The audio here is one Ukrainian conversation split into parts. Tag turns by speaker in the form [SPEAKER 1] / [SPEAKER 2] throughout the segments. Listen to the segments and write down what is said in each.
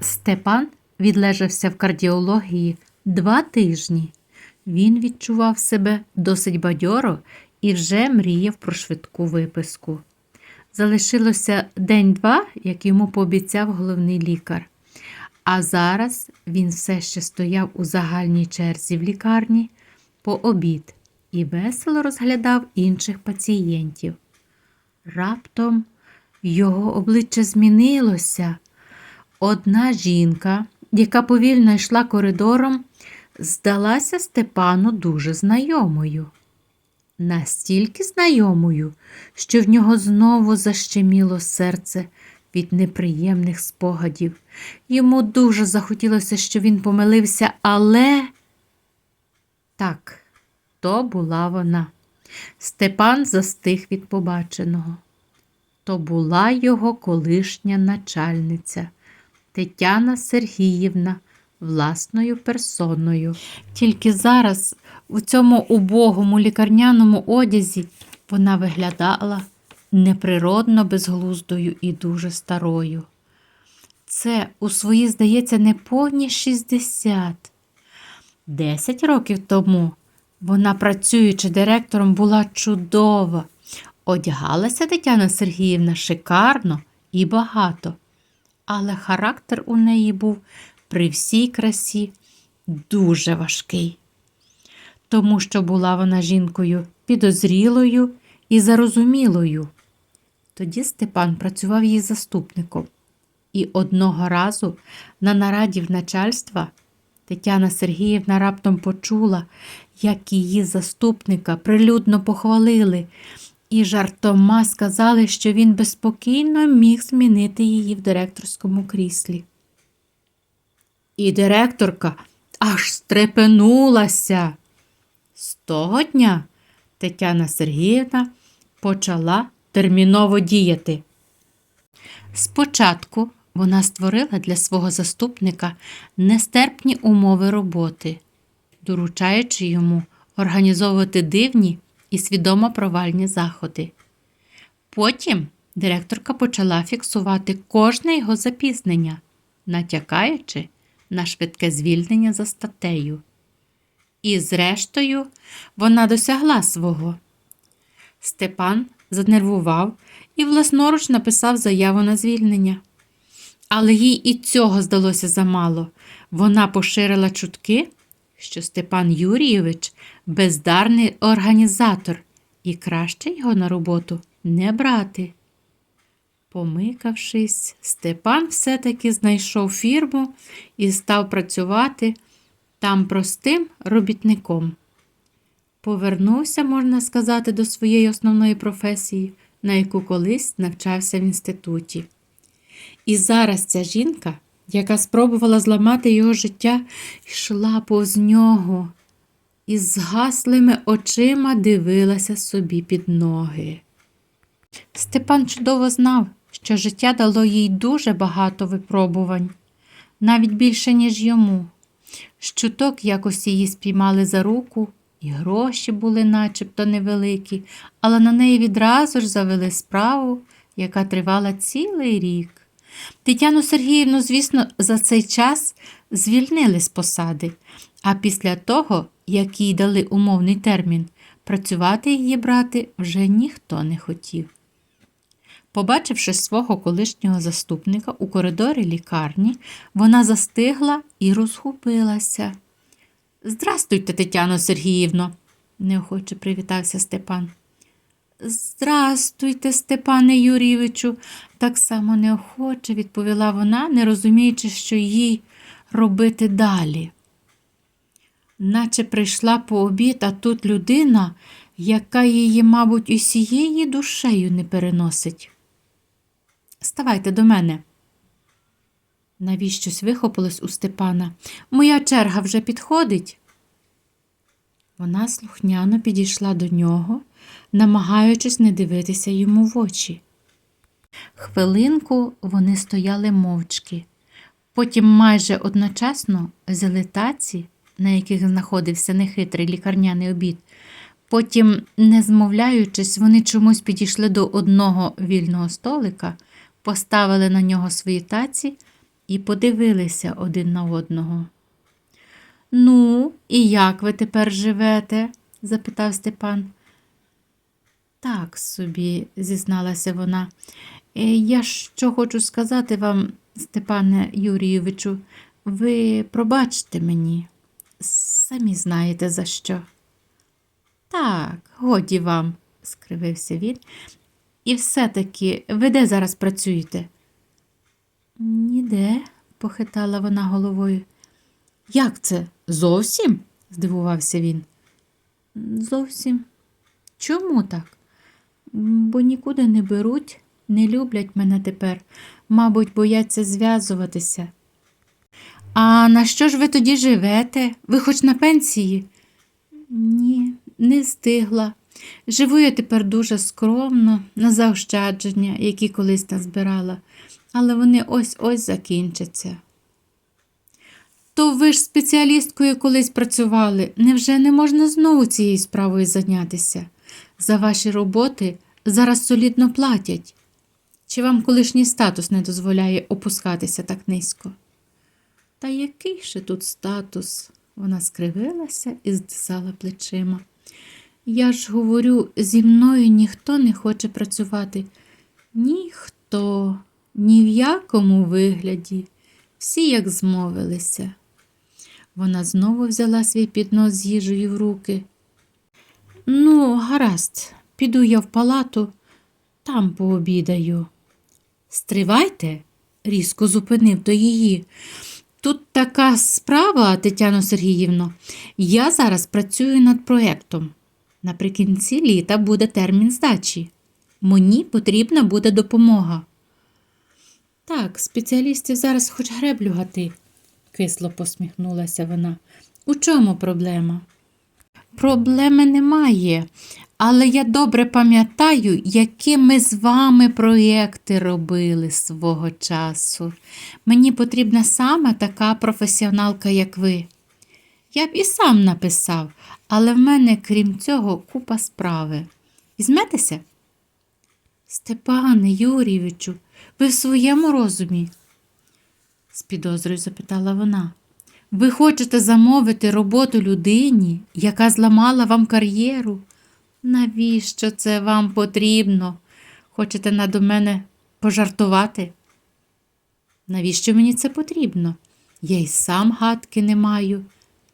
[SPEAKER 1] Степан відлежався в кардіології два тижні. Він відчував себе досить бадьоро і вже мріяв про швидку виписку. Залишилося день-два, як йому пообіцяв головний лікар. А зараз він все ще стояв у загальній черзі в лікарні по обід і весело розглядав інших пацієнтів. Раптом його обличчя змінилося. Одна жінка, яка повільно йшла коридором, здалася Степану дуже знайомою. Настільки знайомою, що в нього знову защеміло серце від неприємних спогадів. Йому дуже захотілося, що він помилився, але так, то була вона. Степан застиг від побаченого. То була його колишня начальниця Тетяна Сергіївна власною персоною. Тільки зараз, у цьому убогому лікарняному одязі, вона виглядала неприродно безглуздою і дуже старою. Це у свої, здається, неповні 60. Десять років тому вона, працюючи директором, була чудова. Одягалася Тетяна Сергіївна шикарно і багато, але характер у неї був при всій красі дуже важкий, тому що була вона жінкою підозрілою і зарозумілою. Тоді Степан працював її заступником, і одного разу на нараді в начальства Тетяна Сергіївна раптом почула, як її заступника прилюдно похвалили, і жартома сказали, що він безпокійно міг змінити її в директорському кріслі. І директорка аж стрепенулася. З того дня Тетяна Сергіївна почала терміново діяти. Спочатку вона створила для свого заступника нестерпні умови роботи, доручаючи йому організовувати дивні і свідомо провальні заходи. Потім директорка почала фіксувати кожне його запізнення, натякаючи на швидке звільнення за статтею. І, зрештою, вона досягла свого. Степан занервував і власноруч написав заяву на звільнення. Але їй і цього здалося замало. Вона поширила чутки, що Степан Юрійович бездарний організатор, і краще його на роботу не брати. Помикавшись, Степан все-таки знайшов фірму і став працювати там простим робітником. Повернувся, можна сказати, до своєї основної професії, на яку колись навчався в інституті. І зараз ця жінка, яка спробувала зламати його життя, йшла повз нього і з згаслими очима дивилася собі під ноги. Степан чудово знав, що життя дало їй дуже багато випробувань, навіть більше, ніж йому. Щуток якось її спіймали за руку, і гроші були начебто невеликі, але на неї відразу ж завели справу, яка тривала цілий рік. Тетяну Сергіївну, звісно, за цей час звільнили з посади, а після того, як їй дали умовний термін, працювати її брати вже ніхто не хотів. Побачивши свого колишнього заступника у коридорі лікарні, вона застигла і розгубилася. Здрастуйте, Тетяно Сергіївно, неохоче привітався Степан. Здрастуйте, Степане Юрійовичу, так само неохоче відповіла вона, не розуміючи, що їй робити далі. Наче прийшла по обід, а тут людина, яка її, мабуть, усією душею не переносить. Ставайте до мене. Навіщось вихопилось у Степана. Моя черга вже підходить. Вона слухняно підійшла до нього, намагаючись не дивитися йому в очі. Хвилинку вони стояли мовчки. Потім майже одночасно взяли таці, на яких знаходився нехитрий лікарняний обід. Потім, не змовляючись, вони чомусь підійшли до одного вільного столика, поставили на нього свої таці і подивилися один на одного. Ну, і як ви тепер живете? запитав Степан. Так собі, зізналася вона. «Е, Я що хочу сказати вам, Степане Юрійовичу, ви пробачте мені, самі знаєте за що. Так, годі вам, скривився він. І все-таки ви де зараз працюєте? Ніде, похитала вона головою. Як це? Зовсім? здивувався він. Зовсім. Чому так? Бо нікуди не беруть, не люблять мене тепер, мабуть, бояться зв'язуватися. А на що ж ви тоді живете? Ви хоч на пенсії? Ні, не встигла. Живу я тепер дуже скромно, на заощадження, які колись назбирала, але вони ось-ось закінчаться. То ви ж спеціалісткою колись працювали. Невже не можна знову цією справою зайнятися? За ваші роботи зараз солідно платять. Чи вам колишній статус не дозволяє опускатися так низько? Та який ще тут статус? Вона скривилася і здисала плечима. Я ж говорю, зі мною ніхто не хоче працювати. Ніхто, ні в якому вигляді. Всі як змовилися. Вона знову взяла свій піднос з їжею в руки. Ну, гаразд, піду я в палату, там пообідаю. Стривайте, різко зупинив до її. Така справа, Тетяно Сергіївно. Я зараз працюю над проєктом. Наприкінці літа буде термін здачі. Мені потрібна буде допомога. Так, спеціалістів зараз хоч греблю гати, кисло посміхнулася вона. У чому проблема? Проблеми немає, але я добре пам'ятаю, які ми з вами проєкти робили свого часу. Мені потрібна саме така професіоналка, як ви. Я б і сам написав, але в мене, крім цього, купа справи. Візьметеся? Степане Юрійовичу, ви в своєму розумі? з підозрою запитала вона. Ви хочете замовити роботу людині, яка зламала вам кар'єру? Навіщо це вам потрібно? Хочете над мене пожартувати? Навіщо мені це потрібно? Я й сам гадки не маю.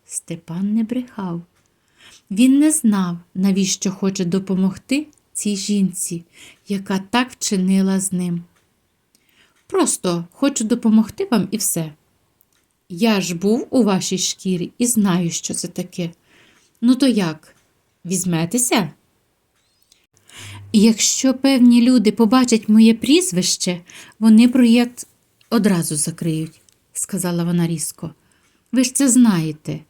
[SPEAKER 1] Степан не брехав. Він не знав, навіщо хоче допомогти цій жінці, яка так вчинила з ним. Просто хочу допомогти вам і все. Я ж був у вашій шкірі і знаю, що це таке. Ну, то як? Візьметеся? Якщо певні люди побачать моє прізвище, вони проєкт одразу закриють, сказала вона різко. Ви ж це знаєте.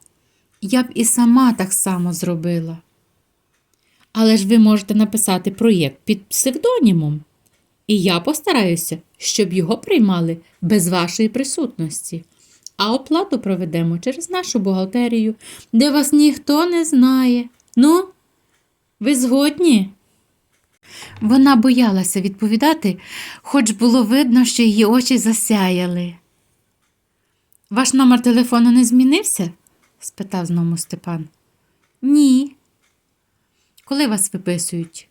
[SPEAKER 1] Я б і сама так само зробила. Але ж ви можете написати проєкт під псевдонімом, і я постараюся, щоб його приймали без вашої присутності. А оплату проведемо через нашу бухгалтерію, де вас ніхто не знає. Ну, ви згодні? Вона боялася відповідати, хоч було видно, що її очі засяяли. Ваш номер телефону не змінився? спитав знову Степан. Ні. Коли вас виписують?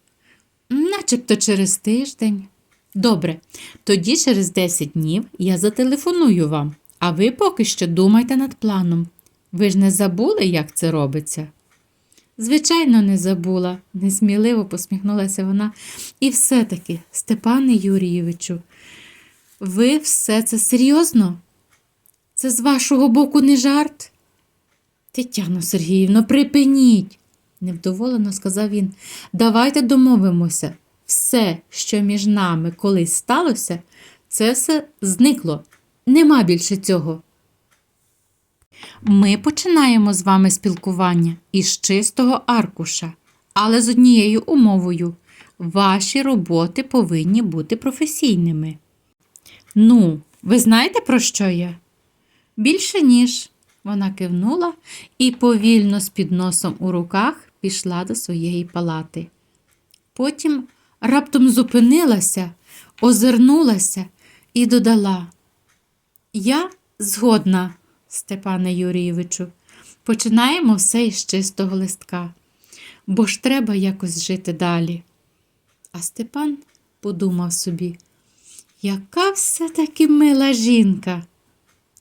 [SPEAKER 1] Начебто через тиждень. Добре, тоді через 10 днів я зателефоную вам, а ви поки що думайте над планом. Ви ж не забули, як це робиться? Звичайно, не забула, несміливо посміхнулася вона. І все-таки, Степане Юрійовичу, ви все це серйозно? Це з вашого боку не жарт? Тетяно Сергіївно, припиніть, невдоволено сказав він. Давайте домовимося. Все, що між нами колись сталося, це все зникло. Нема більше цього. Ми починаємо з вами спілкування із чистого аркуша, але з однією умовою ваші роботи повинні бути професійними. Ну, ви знаєте, про що я? Більше ніж. Вона кивнула і повільно з підносом у руках пішла до своєї палати. Потім раптом зупинилася, озирнулася і додала: Я згодна, Степане Юрійовичу. Починаємо все із чистого листка, бо ж треба якось жити далі. А Степан подумав собі, яка все-таки мила жінка,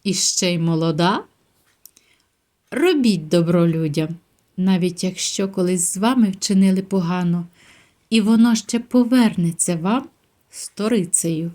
[SPEAKER 1] і ще й молода. Робіть добро людям, навіть якщо колись з вами вчинили погано, і воно ще повернеться вам сторицею.